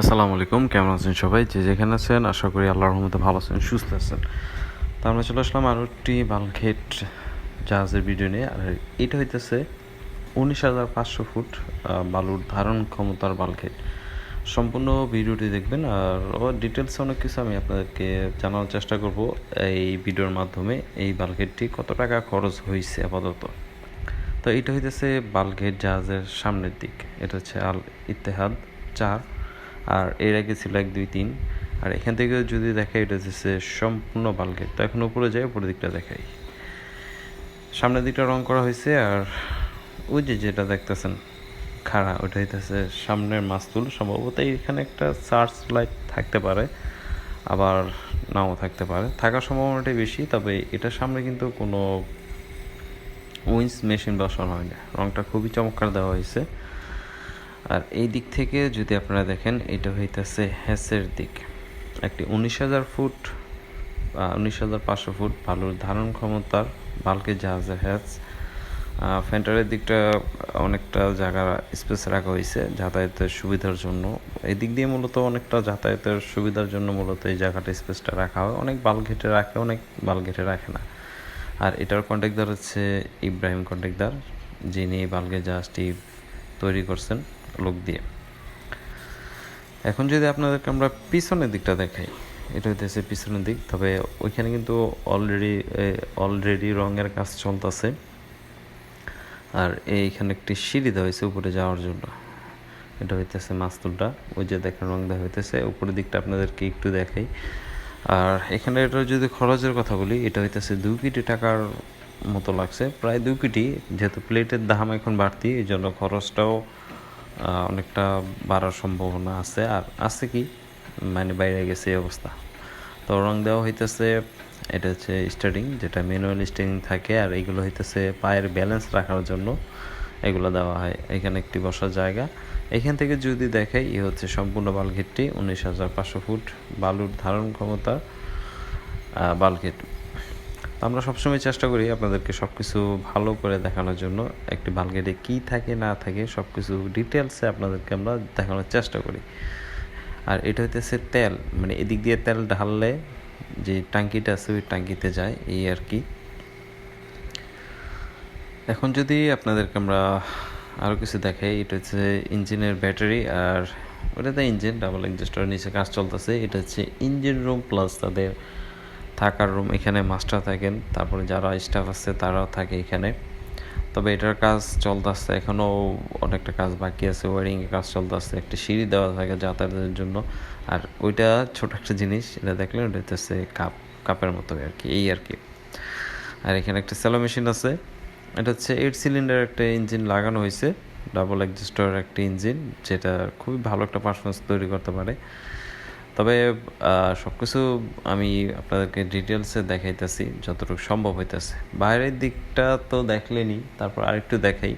আসসালামু আলাইকুম, কেমন আছেন সবাই? যে যেখানে আছেন, আশা করি আল্লাহর রহমতে ভালো আছেন, সুস্থ আছেন। তো আমরা চলে আসলাম আরও একটি বালঘেট জাহাজের ভিডিও নিয়ে। আর এটা হইতেছে উনিশ হাজার পাঁচশো ফুট বালুর ধারণ ক্ষমতার বালঘেট সম্পূর্ণ ভিডিওটি দেখবেন, আর ডিটেলস অনেক কিছু আমি আপনাদেরকে জানানোর চেষ্টা করব এই ভিডিওর মাধ্যমে, এই বালঘেটটি কত টাকা খরচ হয়েছে আপাতত। তো এটা হইতেছে বালঘেট জাহাজের সামনের দিক। এটা হচ্ছে আল ইত্তেহাদ চার। আর এর আগে ছিল এক, দুই, তিন। আর এখান থেকে যদি দেখাই, এটা হচ্ছে সম্পূর্ণ বালঘেট তো এখন উপরে যাই, উপরের দিকটা দেখাই। সামনের দিকটা রং করা হয়েছে, আর ওই যে যেটা দেখতেছেন, খাড়া, ওটা হইতেছে সামনের মাস্তুল সম্ভবত এখানে একটা চার্জ লাইট থাকতে পারে, আবার নাও থাকতে পারে। থাকার সম্ভাবনাটাই বেশি, তবে এটার সামনে কিন্তু কোনো উইন্স মেশিন বসানো হয় না। রংটা খুবই চমৎকার দেওয়া হয়েছে। আর এই দিক থেকে যদি আপনারা দেখেন, এটা হইতেছে হ্যাসের দিক। একটি উনিশ হাজার ফুট উনিশ হাজার পাঁচশো ফুট বালুর ধারণ ক্ষমতার বালকে জাহাজের হ্যাচ। ফেন্টারের দিকটা অনেকটা জায়গা স্পেস রাখা হয়েছে যাতায়াতের সুবিধার জন্য। এই দিক দিয়ে মূলত অনেকটা যাতায়াতের সুবিধার জন্য মূলত এই জায়গাটা স্পেসটা রাখা হয়। অনেক বালঘেটে রাখে, অনেক বালঘেটে রাখে না। আর এটার কন্ট্যাক্টদার হচ্ছে ইব্রাহিম কন্ট্যাক্টদার যিনি বালগে জাহাজটি তৈরি করছেন। লোক দিয়ে। এখন যদি আপনাদেরকে আমরা পিছনের দিকটা দেখাই, এটা হইতেছে পিছনের দিক, তবে ওইখানে কিন্তু অলরেডি অলরেডি রঙের কাজ চলতেছে। আর এইখানে একটি সিঁড়ি দেওয়া হয়েছে উপরে যাওয়ার জন্য। এটা হইতেছে মাস্তুলটা, ওই যে দেখেন রং দেওয়া হইতেছে, উপরের দিকটা আপনাদেরকে একটু দেখাই। আর এখানে এটা যদি খরচের কথা বলি, এটা হইতেছে দু কোটি টাকার মতো লাগছে। প্রায় দু কোটি, যেহেতু প্লেটের দাম এখন বাড়তি এই জন্য খরচটাও অনেকটা বাড়ার সম্ভাবনা আছে। আর আছে কি? মানে বাইরে গেছে এই অবস্থা। তো রং দেওয়া হইতেছে, এটা হচ্ছে স্টার্টিং যেটা ম্যানুয়াল স্টার্টিং থাকে, আর এইগুলো হইতেছে পায়ের ব্যালেন্স রাখার জন্য এগুলো দেওয়া হয়। এখানে একটি বসার জায়গা। এখান থেকে যদি দেখাই এ হচ্ছে সম্পূর্ণ বালঘেটটি উনিশ হাজার পাঁচশো ফুট বালুর ধারণ ক্ষমতা বালঘেট আমরা সবসময় চেষ্টা করি আপনাদেরকে সব কিছু ভালো করে দেখানোর জন্য, একটি বালগেটে কী থাকে, না থাকে সব কিছু ডিটেলসে আপনাদেরকে আমরা দেখানোর চেষ্টা করি। আর এটা হইতেছে তেল মানে এদিক দিয়ে তেল ঢাললে যে টাঙ্কিটা আছে, ওই টাঙ্কিতে যায়, এই আর কি। এখন যদি আপনাদেরকে আমরা আরও কিছু দেখাই, এটা হচ্ছে ইঞ্জিনের ব্যাটারি, আর ওটাতে ইঞ্জিন ডাবল এক্সস্টার নিচে কাজ চলতেছে, এটা হচ্ছে ইঞ্জিন রুম প্লাস তাদের থাকার রুম এখানে মাস্টার থাকেন, তারপরে যারা স্টাফ আছে তারাও থাকে এখানে। তবে এটার কাজ চলতেছে এখনও অনেকটা কাজ বাকি আছে ওয়ারিংয়ের কাজ চলতেছে, একটা সিঁড়ি দেওয়া থাকে যাতায়াতের জন্য। আর ওইটা ছোট একটা জিনিস, এটা দেখলে ওটা হচ্ছে কাপ, কাপের মতো আর কি, এই আর কি। আর এখানে একটা সেলো মেশিন আছে, এটা হচ্ছে এইট সিলিন্ডার একটা ইঞ্জিন লাগানো হয়েছে ডাবল এক্সস্টার একটা ইঞ্জিন যেটা খুবই ভালো একটা পারফরমেন্স তৈরি করতে পারে। তবে সব কিছু আমি আপনাদেরকে ডিটেলসে দেখাইতেছি, যতটুকু সম্ভব হইতেছে। বাইরের দিকটা তো দেখলেনি তারপর আরেকটু দেখাই।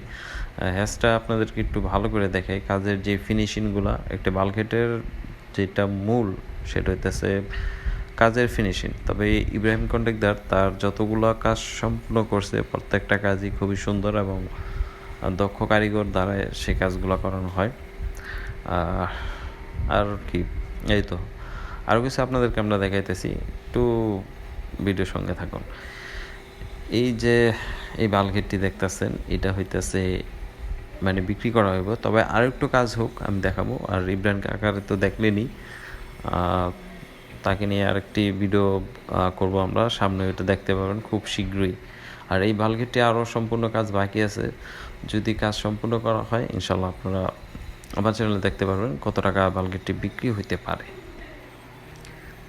হ্যাসটা আপনাদেরকে একটু ভালো করে দেখাই। কাজের যে ফিনিশিংগুলো একটা বালঘেটের যেটা মূল, সেটা হইতেছে কাজের ফিনিশিং তবে ইব্রাহিম কন্ট্রাক্টর তার যতগুলো কাজ সম্পূর্ণ করছে, প্রত্যেকটা কাজই খুবই সুন্দর এবং দক্ষ কারিগর দ্বারা সে কাজগুলো করানো হয়। আর কি এই তো। আরও কিছু আপনাদেরকে আমরা দেখাইতেছি। একটু ভিডিওর সঙ্গে থাকুন। এই যে এই বালঘেটটি দেখতেছেন, এটা হইতেছে মানে বিক্রি করা হইব। তবে আর একটু কাজ হোক, আমি দেখাবো। আর ইব্রাহিম কাকারে তো দেখলেনি তাকে নিয়ে আরেকটি ভিডিও করব আমরা। সামনে ওইটা দেখতে পাবেন খুব শীঘ্রই। আর এই বালঘেটটি আরও সম্পূর্ণ কাজ বাকি আছে। যদি কাজ সম্পূর্ণ করা হয় ইনশাল্লাহ আপনারা আমার চ্যানেলে দেখতে পারবেন কত টাকা বালগেটটি বিক্রি হইতে পারে।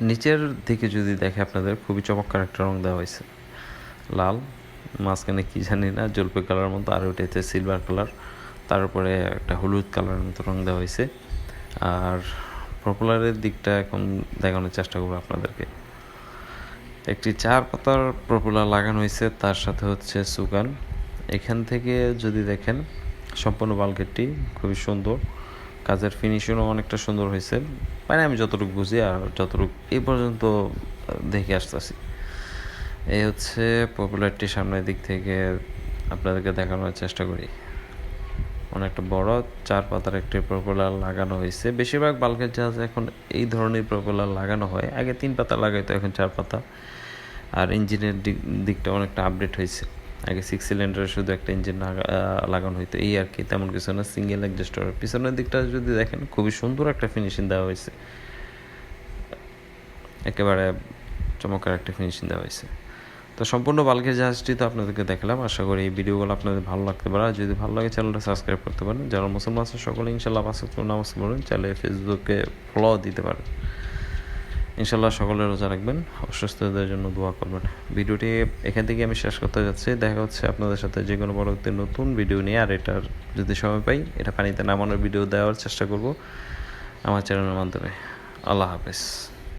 নিচের দিকে যদি দেখে আপনাদের, খুবই চমৎকার একটা রং দেওয়া হয়েছে। লাল, মাঝখানে কি জানি না, জলপাই কালার মতো, আর ওইটা হচ্ছে সিলভার কালার তার উপরে একটা হলুদ কালারের মতো রং দেওয়া হয়েছে। আর পপুলারের দিকটা এখন দেখানোর চেষ্টা করব আপনাদেরকে। একটি চার পাতার পপুলার লাগানো হয়েছে, তার সাথে হচ্ছে সুগান। এখান থেকে যদি দেখেন সম্পূর্ণ বালগেটটি খুবই সুন্দর। কাজের ফিনিশিংও অনেকটা সুন্দর হয়েছে। মানে আমি যতটুকু বুঝি আর যতটুকু এই পর্যন্ত দেখে আসতেছি। এই হচ্ছে পপুলারটি সামনের দিক থেকে আপনাদেরকে দেখানোর চেষ্টা করি। অনেকটা বড় চার পাতার একটি প্রপেলার লাগানো হয়েছে। বেশিরভাগ বাল্কের জাহাজ এখন এই ধরনের প্রপেলার লাগানো হয়। আগে তিন পাতা লাগাইতো, এখন চার পাতা। আর ইঞ্জিনের দিক দিকটা অনেকটা আপডেট হয়েছে। আগে সিক্স সিলিন্ডারে শুধু একটা ইঞ্জিন লাগানো হইতো। এই আর কি, তেমন কিছু না সিঙ্গেল এক্সস্টর পিছনের দিকটা যদি দেখেন, খুবই সুন্দর একটা ফিনিশিং দেওয়া হয়েছে। একেবারে চমৎকার একটা ফিনিশিং দেওয়া হয়েছে। তো সম্পূর্ণ বালকের জাহাজটি তো আপনাদেরকে দেখালাম। আশা করি এই ভিডিওগুলো আপনাদের ভালো লাগতে পারে। আর যদি ভালো লাগে চ্যানেলটা সাবস্ক্রাইব করতে পারেন। যারা মুসলমান আছে সকলে ইনশাল্লাহ নামাজ পড়েন চাইলে ফেসবুকে ফলো দিতে পারেন। ইনশাল্লাহ সকলে রোজা রাখবেন, অসুস্থদের জন্য দোয়া করবেন। ভিডিওটি এখান থেকে আমি শেষ করতে যাচ্ছি। দেখা হচ্ছে আপনাদের সাথে যে কোনো পরবর্তী নতুন ভিডিও নিয়ে। আর এটার যদি সময় পাই, এটা পানিতে নামানোর ভিডিও দেওয়ার চেষ্টা করব আমার চ্যানেলের মাধ্যমে। আল্লাহ হাফেজ।